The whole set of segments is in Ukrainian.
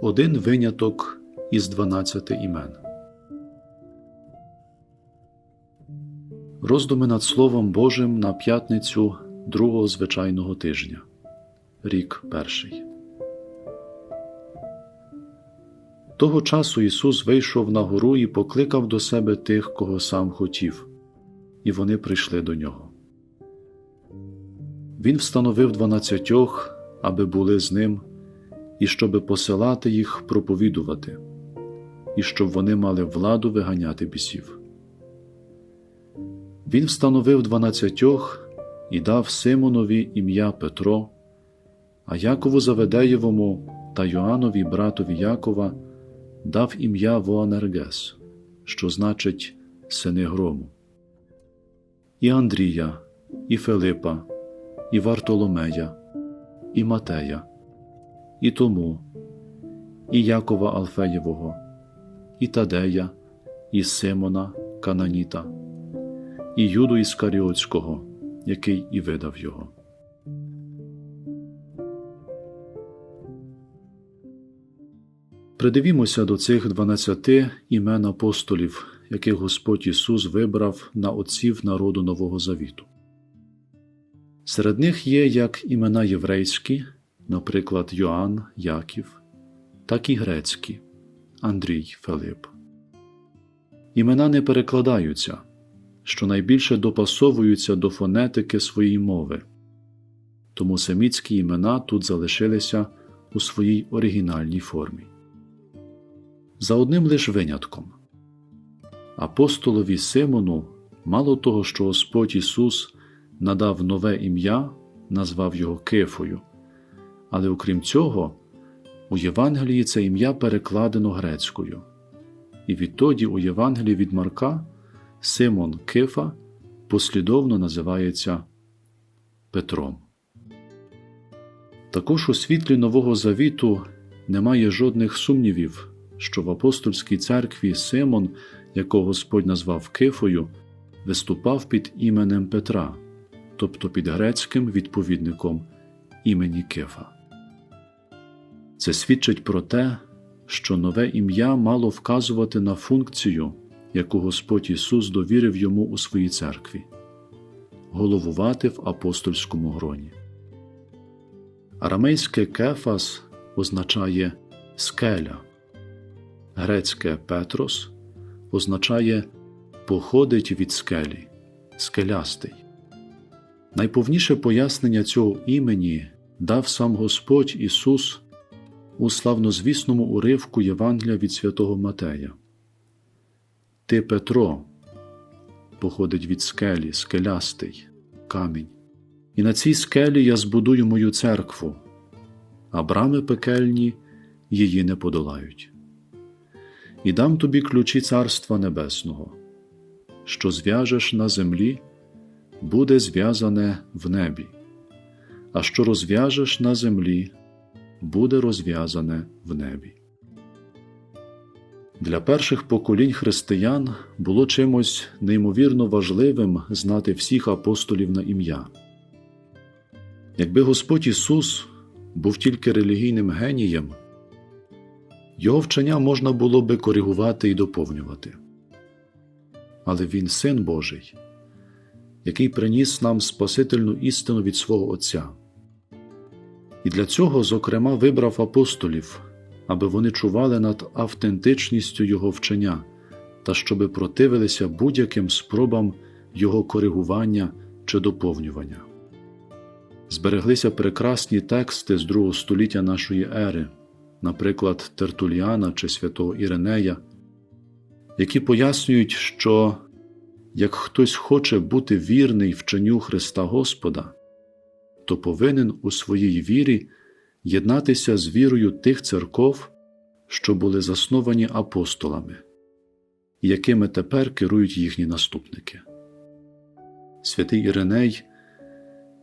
один виняток із 12 імен. Роздуми над Словом Божим на п'ятницю другого звичайного тижня. Рік перший. Того часу Ісус вийшов на гору і покликав до себе тих, кого сам хотів, і вони прийшли до нього. Він встановив дванадцятьох, аби були з ним, і щоби посилати їх проповідувати, і щоб вони мали владу виганяти бісів. Він встановив дванадцятьох і дав Симонові ім'я Петро, а Якову Заведеєвому та Йоаннові братові Якова дав ім'я Воанергес, що значить сини грому, і Андрія, і Филипа, і Вартоломея, і Матея, і Тому, і Якова Алфеєвого, і Тадея, і Симона Кананіта, і Юду Іскаріотського, який і видав його. Придивімося до цих дванадцяти імен апостолів, яких Господь Ісус вибрав на отців народу Нового Завіту. Серед них є як імена єврейські, наприклад, Йоанн, Яків, так і грецькі Андрій Филип. Імена не перекладаються, що найбільше допасовуються до фонетики своєї мови, тому семітські імена тут залишилися у своїй оригінальній формі. За одним лиш винятком апостолові Симону, мало того, що Господь Ісус надав нове ім'я, назвав його Кифою, але окрім цього, у Євангелії це ім'я перекладено грецькою, і відтоді у Євангелії від Марка Симон Кифа послідовно називається Петром. Також у світлі Нового Завіту немає жодних сумнівів, що в апостольській церкві Симон, якого Господь назвав Кифою, виступав під іменем Петра, тобто під грецьким відповідником імені Кифа. Це свідчить про те, що нове ім'я мало вказувати на функцію, яку Господь Ісус довірив йому у своїй церкві головувати в апостольському гроні. Арамейське кефас означає скеля, грецьке Петрос означає походить від скелі, скелястий. Найповніше пояснення цього імені дав сам Господь Ісус у славнозвісному уривку Євангелія від святого Матея. Ти Петро, походить від скелі, скелястий, камінь, і на цій скелі я збудую мою церкву, а брами пекельні її не подолають. І дам тобі ключі Царства Небесного, що зв'яжеш на землі, буде зв'язане в небі, а що розв'яжеш на землі, буде розв'язане в небі. Для перших поколінь християн було чимось неймовірно важливим знати всіх апостолів на ім'я. Якби Господь Ісус був тільки релігійним генієм, Його вчення можна було би коригувати і доповнювати. Але Він Син Божий, який приніс нам Спасительну істину від свого Отця. І для цього, зокрема, вибрав апостолів аби вони чували над автентичністю Його вчення та щоби противилися будь-яким спробам Його коригування чи доповнювання. Збереглися прекрасні тексти з другого століття нашої ери, наприклад, Тертуліана чи святого Іринея, які пояснюють, що як хтось хоче бути вірний вченню Христа Господа, то повинен у своїй вірі єднатися з вірою тих церков, що були засновані апостолами, якими тепер керують їхні наступники. Святий Іриней,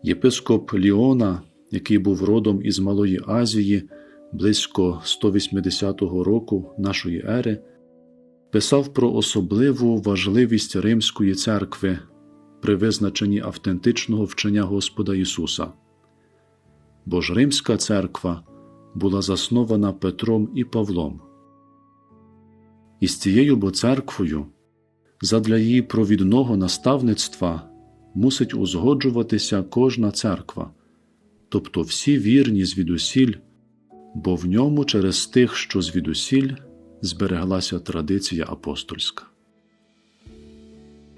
єпископ Ліона, який був родом із Малої Азії близько 180 року нашої ери, писав про особливу важливість Римської церкви при визначенні автентичного вчення Господа Ісуса бо ж Римська церква була заснована Петром і Павлом. І з цією бо церквою, задля її провідного наставництва, мусить узгоджуватися кожна церква, тобто всі вірні звідусіль, бо в ньому через тих, що звідусіль, збереглася традиція апостольська.